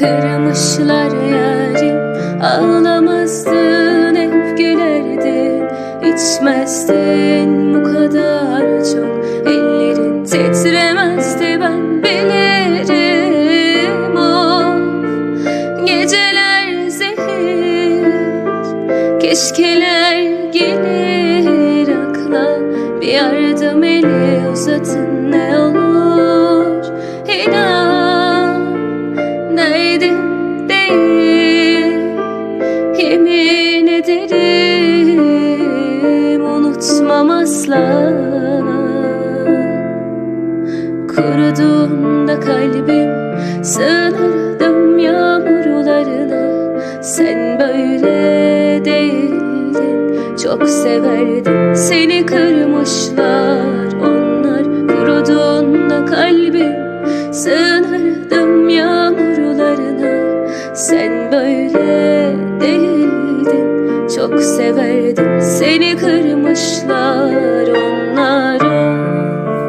kırmışlar yarim. Ağlamazdın hep gülerdin İçmezdin bu kadar çok. Ellerin titremezdi ben bilirim. Of geceler zehir. Keşkeler gelir akla. Bir yardım eli uzatın ne olur Yemin ederim unutmam asla. Kuruduğunda kalbim sığınırdım yağmurlarına. Sen böyle değildin çok severdim Seni kırmışlar onlar. Kuruduğunda kalbim sığınırdım yağmurlarına. Sen böyle değildin çok severdim. Seni